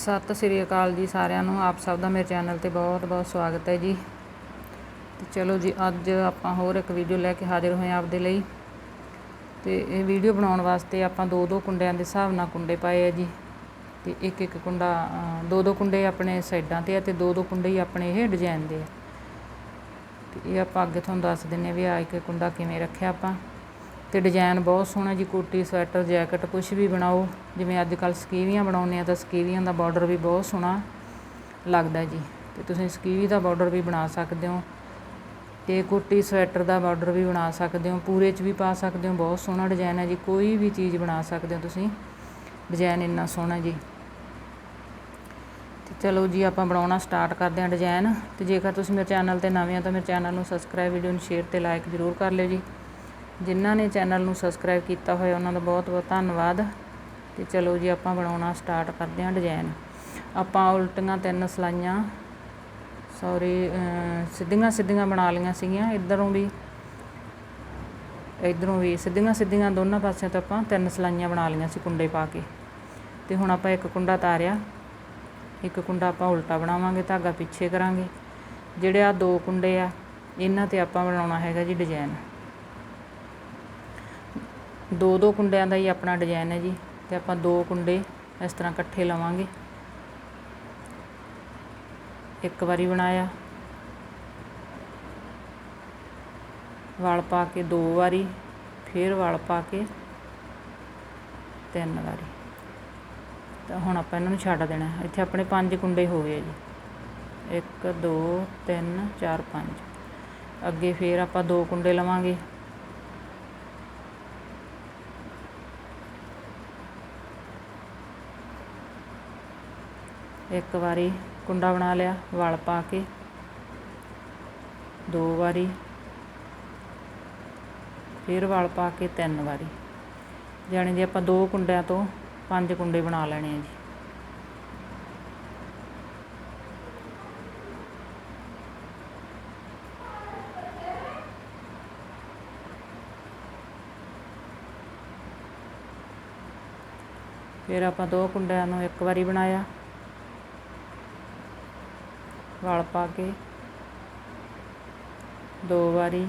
ਸਤਿ ਸ੍ਰੀ ਅਕਾਲ ਜੀ ਸਾਰਿਆਂ ਨੂੰ। ਆਪ ਸਭ ਦਾ ਮੇਰੇ ਚੈਨਲ ਤੇ ਬਹੁਤ ਬਹੁਤ ਸਵਾਗਤ ਹੈ ਜੀ। ਤੇ ਚਲੋ ਜੀ, ਅੱਜ ਆਪਾਂ ਹੋਰ ਇੱਕ ਵੀਡੀਓ ਲੈ ਕੇ ਹਾਜ਼ਰ ਹੋਏ ਹਾਂ ਆਪਦੇ ਲਈ। ਤੇ ਇਹ ਵੀਡੀਓ ਬਣਾਉਣ ਵਾਸਤੇ ਆਪਾਂ ਦੋ ਦੋ ਕੁੰਡਿਆਂ ਦੇ ਹਿਸਾਬ ਨਾਲ ਕੁੰਡੇ ਪਾਏ ਆ ਜੀ। ਤੇ ਇੱਕ ਇੱਕ ਕੁੰਡਾ ਦੋ ਦੋ ਕੁੰਡੇ ਆਪਣੇ ਸਾਈਡਾਂ ਤੇ ਆ ਤੇ ਦੋ ਦੋ ਕੁੰਡੇ ਹੀ ਆਪਣੇ ਇਹ ਡਿਜ਼ਾਈਨ ਦੇ ਆ। ਤੇ ਇਹ ਆਪਾਂ ਅੱਗੇ ਤੁਹਾਨੂੰ ਦੱਸ ਦਿੰਨੇ ਆ ਵੀ ਆ ਇੱਕ ਕੁੰਡਾ ਕਿਵੇਂ ਰੱਖਿਆ ਆਪਾਂ। ਤੇ ਡਿਜ਼ਾਈਨ ਬਹੁਤ ਸੋਹਣਾ ਜੀ, ਕੋਟੀ, ਸਵੈਟਰ, ਜੈਕਟ ਕੁਝ ਵੀ ਬਣਾਓ। ਜਿਵੇਂ ਅੱਜ ਕੱਲ ਸਕੀਵੀਆਂ ਬਣਾਉਂਦੇ ਆ ਤਾਂ ਸਕੀਵੀਆਂ ਦਾ ਬਾਰਡਰ ਵੀ ਬਹੁਤ ਸੋਹਣਾ ਲੱਗਦਾ ਜੀ। ਤੇ ਤੁਸੀਂ ਸਕੀਵੀ ਦਾ ਬਾਰਡਰ ਵੀ ਬਣਾ ਸਕਦੇ ਹੋ ਤੇ ਕੋਟੀ, ਸਵੈਟਰ ਦਾ ਬਾਰਡਰ ਵੀ ਬਣਾ ਸਕਦੇ ਹੋ। ਪੂਰੇ 'ਚ ਵੀ ਪਾ ਸਕਦੇ ਹੋ, ਬਹੁਤ ਸੋਹਣਾ ਡਿਜ਼ਾਈਨ ਹੈ ਜੀ। ਕੋਈ ਵੀ ਚੀਜ਼ ਬਣਾ ਸਕਦੇ ਹੋ ਤੁਸੀਂ। ਡਿਜ਼ਾਈਨ ਇੰਨਾ ਸੋਹਣਾ ਜੀ। ਤੇ ਚਲੋ ਜੀ, ਆਪਾਂ ਬਣਾਉਣਾ ਸਟਾਰਟ ਕਰਦੇ ਹਾਂ ਡਿਜ਼ਾਈਨ ਤੇ ਜੇਕਰ ਤੁਸੀਂ ਮੇਰੇ ਚੈਨਲ ਤੇ ਨਵੇਂ ਆ ਤਾਂ ਮੇਰੇ ਚੈਨਲ ਨੂੰ ਸਬਸਕ੍ਰਾਈਬ ਵੀਡੀਓ ਨੂੰ ਸ਼ੇਅਰ ਤੇ ਲਾਈਕ ਜ਼ਰੂਰ ਕਰ ਲਿਓ ਜੀ। ਜਿਨ੍ਹਾਂ ਨੇ ਚੈਨਲ ਨੂੰ ਸਬਸਕ੍ਰਾਈਬ ਕੀਤਾ ਹੋਇਆ, ਉਹਨਾਂ ਦਾ ਬਹੁਤ ਬਹੁਤ ਧੰਨਵਾਦ। ਤੇ ਚਲੋ ਜੀ, ਆਪਾਂ ਬਣਾਉਣਾ ਸਟਾਰਟ ਕਰਦੇ ਹਾਂ ਡਿਜ਼ਾਈਨ। ਆਪਾਂ ਉਲਟੀਆਂ ਤਿੰਨ ਸਲਾਈਆਂ, ਸੌਰੀ ਸਿੱਧੀਆਂ ਸਿੱਧੀਆਂ ਬਣਾ ਲਈਆਂ ਸੀਗੀਆਂ ਇਧਰੋਂ ਵੀ। ਇਧਰੋਂ ਵੀ, ਸਿੱਧੀਆਂ ਸਿੱਧੀਆਂ ਦੋਨਾਂ ਪਾਸਿਆਂ ਤੋਂ ਆਪਾਂ ਤਿੰਨ ਸਲਾਈਆਂ ਬਣਾ ਲਈਆਂ ਸੀ ਕੁੰਡੇ ਪਾ ਕੇ। ਤੇ ਹੁਣ ਆਪਾਂ ਇੱਕ ਕੁੰਡਾ ਤਾਰਿਆ, ਇੱਕ ਕੁੰਡਾ ਆਪਾਂ ਉਲਟਾ ਬਣਾਵਾਂਗੇ, ਧਾਗਾ ਪਿੱਛੇ ਕਰਾਂਗੇ। ਜਿਹੜੇ ਆ ਦੋ ਕੁੰਡੇ ਆ, ਇਹਨਾਂ ਤੇ ਆਪਾਂ ਬਣਾਉਣਾ ਹੈਗਾ ਜੀ ਡਿਜ਼ਾਈਨ। ਦੋ ਦੋ ਕੁੰਡਿਆਂ ਦਾ ਹੀ ਆਪਣਾ ਡਿਜ਼ਾਈਨ ਹੈ ਜੀ, ਤੇ ਆਪਾਂ ਦੋ ਕੁੰਡੇ ਇਸ ਤਰ੍ਹਾਂ ਇਕੱਠੇ ਲਵਾਂਗੇ। ਇੱਕ ਵਾਰੀ ਬਣਾਇਆ। ਵਾਲ ਪਾ ਕੇ ਦੋ ਵਾਰੀ, ਫਿਰ ਵਲ ਪਾ ਕੇ ਤਿੰਨ ਵਾਰੀ। ਤਾਂ ਹੁਣ ਆਪਾਂ ਇਹਨਾਂ ਨੂੰ ਛੱਡ ਦੇਣਾ। ਇੱਥੇ ਆਪਣੇ ਪੰਜ ਕੁੰਡੇ ਹੋ ਗਏ ਜੀ। 1 2 3 4 5 ਅੱਗੇ ਫੇਰ ਆਪਾਂ ਦੋ ਕੁੰਡੇ ਲਵਾਂਗੇ। ਇੱਕ ਵਾਰੀ ਕੁੰਡਾ ਬਣਾ ਲਿਆ, ਵਲ ਪਾ ਕੇ। ਦੋ ਵਾਰੀ। ਫਿਰ ਵਲ ਪਾ ਕੇ ਤਿੰਨ ਵਾਰੀ। ਜਾਣੀ ਜੇ ਆਪਾਂ ਦੋ ਕੁੰਡਿਆਂ ਤੋਂ ਪੰਜ ਕੁੰਡੇ ਬਣਾ ਲੈਣੇ ਆ ਜੀ। ਫਿਰ ਆਪਾਂ ਦੋ ਕੁੰਡਿਆਂ ਨੂੰ ਇੱਕ ਵਾਰੀ ਬਣਾਇਆ। ਵਲ ਪਾ ਕੇ। ਦੋ ਵਾਰੀ।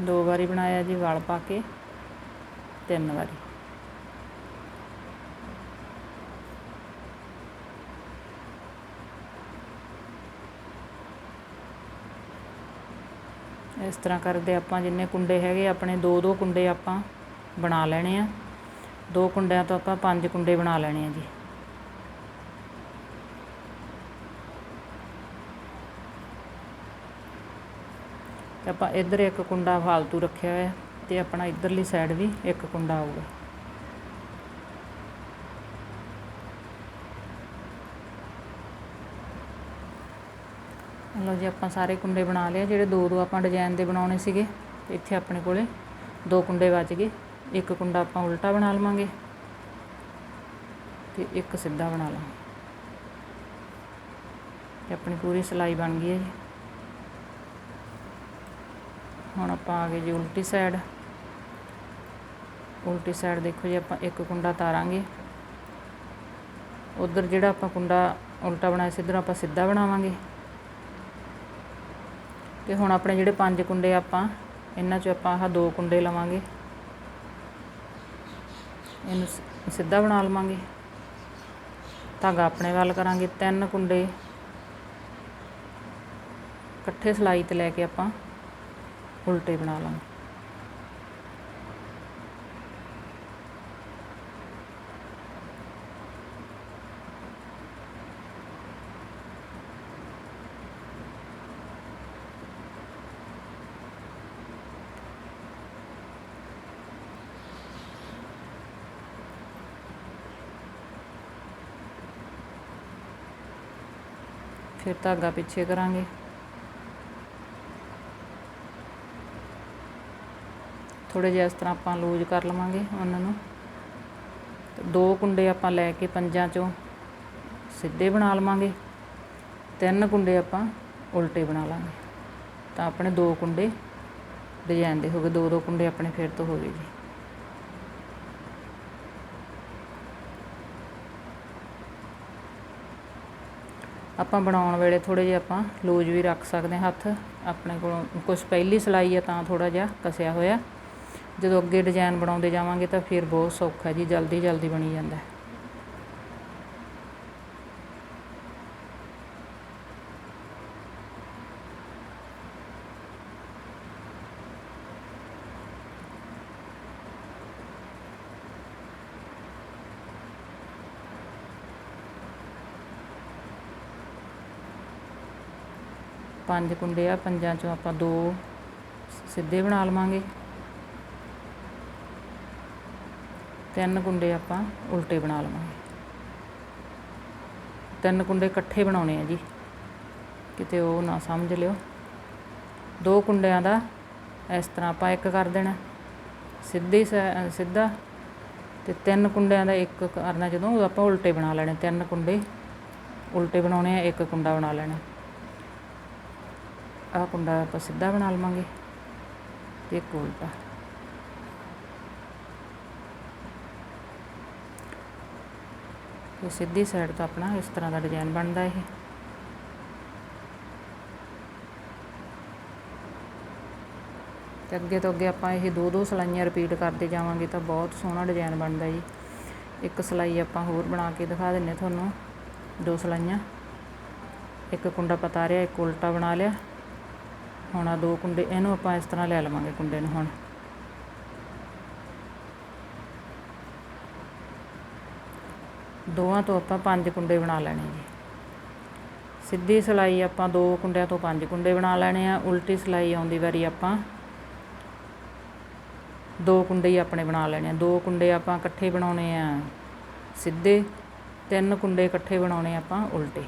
ਦੋ ਵਾਰੀ ਬਣਾਇਆ ਜੀ ਵਲ ਪਾ ਕੇ। ਤਿੰਨ ਵਾਰੀ। ਇਸ ਤਰ੍ਹਾਂ ਕਰਦੇ ਆਪਾਂ ਜਿੰਨੇ ਕੁੰਡੇ ਹੈਗੇ, ਆਪਣੇ ਦੋ ਦੋ ਕੁੰਡੇ ਆਪਾਂ ਬਣਾ ਲੈਣੇ ਆ। ਦੋ ਕੁੰਡਿਆਂ ਤੋਂ ਆਪਾਂ ਪੰਜ ਕੁੰਡੇ ਬਣਾ ਲੈਣੇ ਆ ਜੀ। ਤੇ ਆਪਾਂ ਇੱਧਰ ਇੱਕ ਕੁੰਡਾ ਫਾਲਤੂ ਰੱਖਿਆ ਹੋਇਆ ਤੇ ਆਪਣਾ ਇੱਧਰਲੀ ਸਾਈਡ ਵੀ ਇੱਕ ਕੁੰਡਾ ਆਊਗਾ। ਲਓ ਜੀ, ਆਪਾਂ ਸਾਰੇ ਕੁੰਡੇ ਬਣਾ ਲਏ ਜਿਹੜੇ ਦੋ ਦੋ ਆਪਾਂ ਡਿਜ਼ਾਈਨ ਦੇ ਬਣਾਉਣੇ ਸੀਗੇ, ਇੱਥੇ ਆਪਣੇ ਕੋਲੇ, ਦੋ ਕੁੰਡੇ ਬਚ ਗਏ, ਇੱਕ ਕੁੰਡਾ ਆਪਾਂ ਉਲਟਾ ਬਣਾ ਲਵਾਂਗੇ ਤੇ ਇੱਕ ਸਿੱਧਾ ਬਣਾ ਲਵਾਂਗੇ। ਤੇ ਆਪਣੀ ਪੂਰੀ ਸਿਲਾਈ ਬਣ ਗਈ ਹੈ ਜੀ। ਹੁਣ ਆਪਾਂ ਆ ਗਏ ਜੀ ਉਲਟੀ ਸਾਈਡ ਉਲਟੀ ਸਾਈਡ ਦੇਖੋ ਜੀ, ਆਪਾਂ ਇੱਕ ਕੁੰਡਾ ਤਾਰਾਂਗੇ। ਉਧਰ ਜਿਹੜਾ ਆਪਾਂ ਕੁੰਡਾ ਉਲਟਾ ਬਣਾਇਆ ਸੀ, ਇੱਧਰ ਆਪਾਂ ਸਿੱਧਾ ਬਣਾਵਾਂਗੇ। ਤੇ ਹੁਣ ਆਪਣੇ ਜਿਹੜੇ ਪੰਜ ਕੁੰਡੇ ਆਪਾਂ, ਇਹਨਾਂ 'ਚ ਆਪਾਂ ਆਹ ਦੋ ਕੁੰਡੇ ਲਵਾਂਗੇ। ਇਹਨੂੰ ਸਿੱਧਾ ਬਣਾ ਲਵਾਂਗੇ। ਧਾਗਾ ਆਪਣੇ ਵੱਲ ਕਰਾਂਗੇ, ਤਿੰਨ ਕੁੰਡੇ। ਇਕੱਠੇ ਸਲਾਈ ਤੇ ਲੈ ਕੇ ਆਪਾਂ ਉਲਟੇ ਬਣਾ ਲਾਂਗੇ। ਫਿਰ ਧਾਗਾ ਪਿੱਛੇ ਕਰਾਂਗੇ। ਥੋੜੇ ਜਿਹਾ ਇਸ ਤਰ੍ਹਾਂ ਆਪਾਂ ਲੂਜ਼ ਕਰ ਲਵਾਂਗੇ ਉਹਨਾਂ ਨੂੰ। ਦੋ ਕੁੰਡੇ ਆਪਾਂ ਲੈ ਕੇ ਪੰਜਾਂ ਚੋਂ ਸਿੱਧੇ ਬਣਾ ਲਵਾਂਗੇ। ਤਿੰਨ ਕੁੰਡੇ ਆਪਾਂ ਉਲਟੇ ਬਣਾ ਲਾਂਗੇ। ਤਾਂ ਆਪਣੇ ਦੋ ਕੁੰਡੇ ਡਿਜ਼ਾਈਨ ਦੇ ਹੋ ਗਏ। ਦੋ ਦੋ ਕੁੰਡੇ ਆਪਣੇ ਫਿਰ ਤੋਂ ਹੋ ਗਏ ਜੀ ਆਪਾਂ ਬਣਾਉਣ ਵੇਲੇ ਥੋੜੇ ਜਿਹਾ ਆਪਾਂ ਲੂਜ ਵੀ ਰੱਖ ਸਕਦੇ ਹਾਂ ਹੱਥ। ਆਪਣੇ ਕੋਲ ਕੁਝ ਪਹਿਲੀ ਸਿਲਾਈ ਆ ਤਾਂ ਥੋੜਾ ਜਿਹਾ ਕਸਿਆ ਹੋਇਆ। ਜਦੋਂ ਅੱਗੇ ਡਿਜ਼ਾਈਨ ਬਣਾਉਂਦੇ ਜਾਵਾਂਗੇ ਤਾਂ ਫਿਰ ਬਹੁਤ ਸੌਖਾ ਜੀ ਜਲਦੀ ਜਲਦੀ ਬਣੀ ਜਾਂਦਾ। ਪੰਜ ਕੁੰਡੇ ਆ, ਪੰਜਾਂ ਚੋਂ ਆਪਾਂ ਦੋ ਸਿੱਧੇ ਬਣਾ ਲਵਾਂਗੇ। ਤਿੰਨ ਕੁੰਡੇ ਆਪਾਂ ਉਲਟੇ ਬਣਾ ਲਵਾਂਗੇ। ਤਿੰਨ ਕੁੰਡੇ ਇਕੱਠੇ ਬਣਾਉਣੇ ਆ ਜੀ। ਕਿਤੇ ਉਹ ਨਾ ਸਮਝ ਲਿਓ। ਦੋ ਕੁੰਡਿਆਂ ਦਾ ਇਸ ਤਰ੍ਹਾਂ ਆਪਾਂ ਇੱਕ ਕਰ ਦੇਣਾ। ਸਿੱਧੇ ਸੈ- ਸਿੱਧਾ। ਤੇ ਤਿੰਨ ਕੁੰਡਿਆਂ ਦਾ ਇੱਕ ਕਰਨਾ ਜਦੋਂ ਉਹ ਆਪਾਂ ਉਲਟੇ ਬਣਾ ਲੈਣੇ। ਤਿੰਨ ਕੁੰਡੇ ਉਲਟੇ ਬਣਾਉਣੇ ਆ, ਇੱਕ ਕੁੰਡਾ ਬਣਾ ਲੈਣਾ। ਆਹ ਕੁੰਡਾ ਆਪਾਂ ਸਿੱਧਾ ਬਣਾ ਲਵਾਂਗੇ ਤੇ ਇੱਕ ਉਲਟਾ। ਤੇ ਸਿੱਧੀ ਸਾਈਡ ਤੋਂ ਆਪਣਾ ਇਸ ਤਰ੍ਹਾਂ ਦਾ ਡਿਜ਼ਾਈਨ ਬਣਦਾ ਇਹ। ਤੇ ਅੱਗੇ ਤੋਂ ਅੱਗੇ ਆਪਾਂ ਇਹ ਦੋ ਦੋ ਸਲਾਈਆਂ ਰਿਪੀਟ ਕਰਦੇ ਜਾਵਾਂਗੇ ਤਾਂ ਬਹੁਤ ਸੋਹਣਾ ਡਿਜ਼ਾਈਨ ਬਣਦਾ ਜੀ। ਇੱਕ ਸਲਾਈ ਆਪਾਂ ਹੋਰ ਬਣਾ ਕੇ ਦਿਖਾ ਦਿੰਨੇ ਤੁਹਾਨੂੰ, ਦੋ ਸਲਾਈਆਂ। ਇੱਕ ਕੁੰਡਾ ਪਤਾ ਰਿਆ ਇੱਕ ਉਲਟਾ ਬਣਾ ਲਿਆ। ਹੁਣ ਆ ਦੋ ਕੁੰਡੇ, ਇਹਨੂੰ ਆਪਾਂ ਇਸ ਤਰ੍ਹਾਂ ਲੈ ਲਵਾਂਗੇ ਕੁੰਡੇ ਨੂੰ ਹੁਣ। ਦੋਵਾਂ ਤੋਂ ਆਪਾਂ ਪੰਜ ਕੁੰਡੇ ਬਣਾ ਲੈਣੇ ਜੀ। ਸਿੱਧੀ ਸਿਲਾਈ ਆਪਾਂ ਦੋ ਕੁੰਡਿਆਂ ਤੋਂ ਪੰਜ ਕੁੰਡੇ ਬਣਾ ਲੈਣੇ ਆ, ਉਲਟੀ ਸਿਲਾਈ ਆਉਂਦੀ ਵਾਰੀ ਆਪਾਂ ਦੋ ਕੁੰਡੇ ਹੀ ਆਪਣੇ ਬਣਾ ਲੈਣੇ ਆ। ਦੋ ਕੁੰਡੇ ਆਪਾਂ ਇਕੱਠੇ ਬਣਾਉਣੇ ਆ ਸਿੱਧੇ, ਤਿੰਨ ਕੁੰਡੇ ਇਕੱਠੇ ਬਣਾਉਣੇ ਆਪਾਂ ਉਲਟੇ।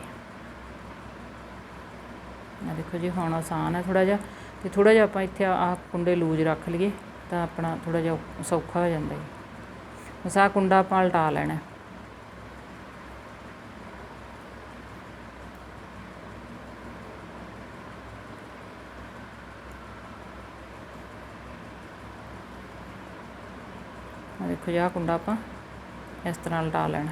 ਆ ਦੇਖੋ ਜੀ, ਹੁਣ ਆਸਾਨ ਹੈ ਥੋੜਾ ਜਿਹਾ ਤੇ ਥੋੜਾ ਜਿਹਾ ਆਪਾਂ ਇੱਥੇ ਆਹ ਕੁੰਡੇ ਲੂਜ ਰੱਖ ਲਈਏ ਤਾਂ ਆਪਣਾ ਥੋੜਾ ਜਿਹਾ ਸੌਖਾ ਹੋ ਜਾਂਦਾ ਹੈ ਬਸ ਆਹ ਕੁੰਡਾ ਆਪਾਂ ਲਟਾ ਲੈਣਾ। ਦੇਖੋ ਜੀ, ਆਹ ਕੁੰਡਾ ਆਪਾਂ ਇਸ ਤਰ੍ਹਾਂ ਲਟਾ ਲੈਣਾ।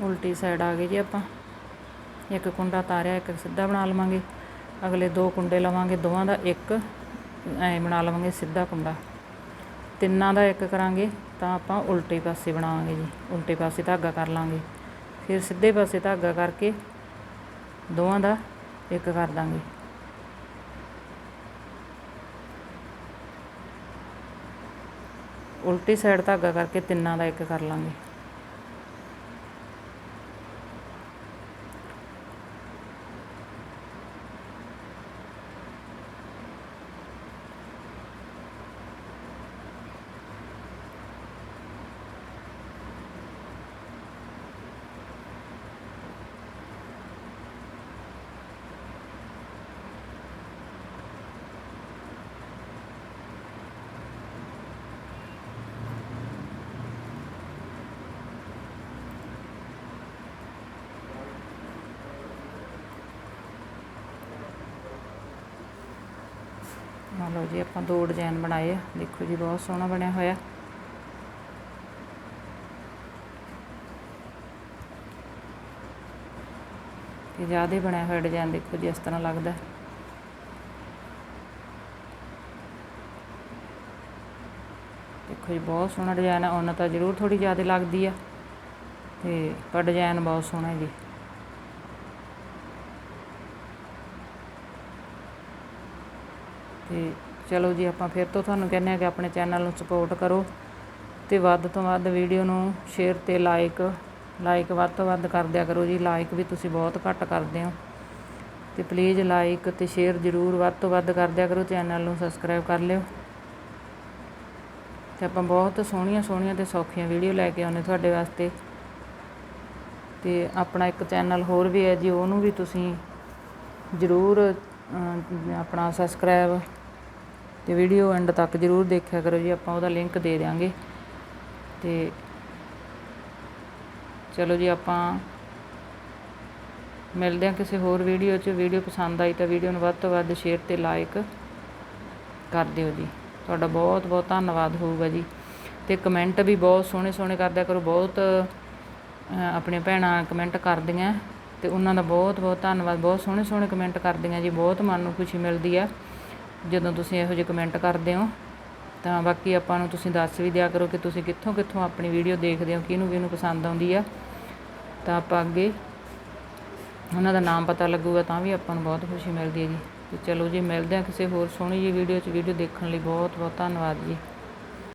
ਉਲਟੀ ਸਾਈਡ ਆ ਗਏ ਜੀ ਆਪਾਂ। ਇੱਕ ਕੁੰਡਾ ਤਾਰਿਆ, ਇੱਕ ਸਿੱਧਾ ਬਣਾ ਲਵਾਂਗੇ। ਅਗਲੇ ਦੋ ਕੁੰਡੇ ਲਵਾਂਗੇ, ਦੋਵਾਂ ਦਾ ਇੱਕ ਐ ਬਣਾ ਲਵਾਂਗੇ, ਸਿੱਧਾ ਕੁੰਡਾ। ਤਿੰਨਾਂ ਦਾ ਇੱਕ ਕਰਾਂਗੇ, ਤਾਂ ਆਪਾਂ ਉਲਟੇ ਪਾਸੇ ਬਣਾਵਾਂਗੇ ਜੀ। ਉਲਟੇ ਪਾਸੇ ਧਾਗਾ ਕਰ ਲਾਂਗੇ। ਫਿਰ ਸਿੱਧੇ ਪਾਸੇ ਧਾਗਾ ਕਰਕੇ ਦੋਵਾਂ ਦਾ ਇੱਕ ਕਰ ਦਾਂਗੇ। ਉਲਟੀ ਸਾਈਡ ਧਾਗਾ ਕਰਕੇ ਤਿੰਨਾਂ ਦਾ ਇੱਕ ਕਰ ਲਾਂਗੇ। ਲਓ ਜੀ, ਆਪਾਂ ਦੋ ਡਿਜ਼ਾਈਨ ਬਣਾਏ ਆ। ਦੇਖੋ ਜੀ, ਬਹੁਤ ਸੋਹਣਾ ਬਣਿਆ ਹੋਇਆ। ਤੇ ਜ਼ਿਆਦਾ ਬਣਿਆ ਹੋਇਆ ਡਿਜ਼ਾਈਨ, ਦੇਖੋ ਜੀ, ਇਸ ਤਰ੍ਹਾਂ ਲੱਗਦਾ। ਦੇਖੋ ਜੀ, ਬਹੁਤ ਸੋਹਣਾ ਡਿਜ਼ਾਈਨ ਆ, ਉਹਨਾਂ ਤਾਂ ਜ਼ਰੂਰ ਥੋੜੀ ਜ਼ਿਆਦਾ ਲੱਗਦੀ ਆ। ਤੇ ਪਰ ਡਿਜ਼ਾਈਨ ਬਹੁਤ ਸੋਹਣਾ ਜੀ। ਤੇ ਚਲੋ ਜੀ ਆਪਾਂ ਫਿਰ ਤੋਂ ਤੁਹਾਨੂੰ ਕਹਿੰਦੇ ਆ ਕਿ ਆਪਣੇ ਚੈਨਲ ਨੂੰ ਸਪੋਰਟ ਕਰੋ ਤੇ ਵੱਧ ਤੋਂ ਵੱਧ ਵੀਡੀਓ ਨੂੰ ਸ਼ੇਅਰ ਤੇ ਲਾਈਕ ਲਾਈਕ ਵੱਧ ਤੋਂ ਵੱਧ ਕਰ ਦਿਆ ਕਰੋ ਜੀ। ਲਾਈਕ ਵੀ ਤੁਸੀਂ ਬਹੁਤ ਘੱਟ ਕਰਦੇ ਹੋ। ਤੇ ਪਲੀਜ਼ ਲਾਈਕ ਤੇ ਸ਼ੇਅਰ ਜ਼ਰੂਰ ਵੱਧ ਤੋਂ ਵੱਧ ਕਰ ਦਿਆ ਕਰੋ, ਚੈਨਲ ਨੂੰ ਸਬਸਕ੍ਰਾਈਬ ਕਰ ਲਿਓ। ਤੇ ਆਪਾਂ ਬਹੁਤ ਸੋਹਣੀਆਂ ਸੋਹਣੀਆਂ ਤੇ ਸੌਖੀਆਂ ਵੀਡੀਓ ਲੈ ਕੇ ਆਉਂਦੇ ਤੁਹਾਡੇ ਵਾਸਤੇ। ਤੇ ਆਪਣਾ ਇੱਕ ਚੈਨਲ ਹੋਰ ਵੀ ਹੈ ਜੀ, ਉਹਨੂੰ ਵੀ ਤੁਸੀਂ ਜ਼ਰੂਰ ਆਪਣਾ ਸਬਸਕ੍ਰਾਈਬ ਤੇ ਵੀਡੀਓ ਐਂਡ ਤੱਕ ਜ਼ਰੂਰ ਦੇਖਿਆ ਕਰੋ ਜੀ, ਆਪਾਂ ਉਹਦਾ ਲਿੰਕ ਦੇ ਦਿਆਂਗੇ। ਤੇ ਚਲੋ ਜੀ, ਆਪਾਂ ਮਿਲਦੇ ਹਾਂ ਕਿਸੇ ਹੋਰ ਵੀਡੀਓ 'ਚ। ਵੀਡੀਓ ਪਸੰਦ ਆਈ ਤਾਂ ਵੀਡੀਓ ਨੂੰ ਵੱਧ ਤੋਂ ਵੱਧ ਸ਼ੇਅਰ ਤੇ ਲਾਈਕ ਕਰ ਦਿਓ ਜੀ। ਤੁਹਾਡਾ ਬਹੁਤ ਬਹੁਤ ਧੰਨਵਾਦ ਹੋਊਗਾ ਜੀ। ਤੇ ਕਮੈਂਟ ਵੀ ਬਹੁਤ ਸੋਹਣੇ ਸੋਹਣੇ ਕਰਦਿਆ ਕਰੋ। ਬਹੁਤ ਆਪਣੇ ਭੈਣਾਂ ਕਮੈਂਟ ਕਰਦੀਆਂ ਤੇ ਉਹਨਾਂ ਦਾ ਬਹੁਤ ਬਹੁਤ ਧੰਨਵਾਦ। ਬਹੁਤ ਸੋਹਣੇ ਸੋਹਣੇ ਕਮੈਂਟ ਕਰਦੀਆਂ ਜੀ। ਬਹੁਤ ਮਨ ਨੂੰ ਖੁਸ਼ੀ ਮਿਲਦੀ ਆ। ਜਦੋਂ ਤੁਸੀਂ ਇਹੋ ਜਿਹੇ ਕਮੈਂਟ ਕਰਦੇ ਹੋ, ਤਾਂ ਬਾਕੀ ਆਪਾਂ ਨੂੰ ਤੁਸੀਂ ਦੱਸ ਵੀ ਦਿਆ ਕਰੋ ਕਿ ਤੁਸੀਂ ਕਿੱਥੋਂ ਕਿੱਥੋਂ ਆਪਣੀ ਵੀਡੀਓ ਦੇਖਦੇ ਹੋ, ਕਿਹਨੂੰ ਕਿਹਨੂੰ ਪਸੰਦ ਆਉਂਦੀ ਆ। ਤਾਂ ਆਪਾਂ ਅੱਗੇ ਉਹਨਾਂ ਦਾ ਨਾਮ ਪਤਾ ਲੱਗੂਗਾ, ਤਾਂ ਵੀ ਆਪਾਂ ਨੂੰ ਬਹੁਤ ਖੁਸ਼ੀ ਮਿਲਦੀ ਹੈ ਜੀ। ਤੇ ਚਲੋ ਜੀ, ਮਿਲਦੇ ਹਾਂ ਕਿਸੇ ਹੋਰ ਸੋਹਣੀ ਜੀ ਵੀਡੀਓ 'ਚ। ਵੀਡੀਓ ਦੇਖਣ ਲਈ ਬਹੁਤ ਬਹੁਤ ਧੰਨਵਾਦ ਜੀ।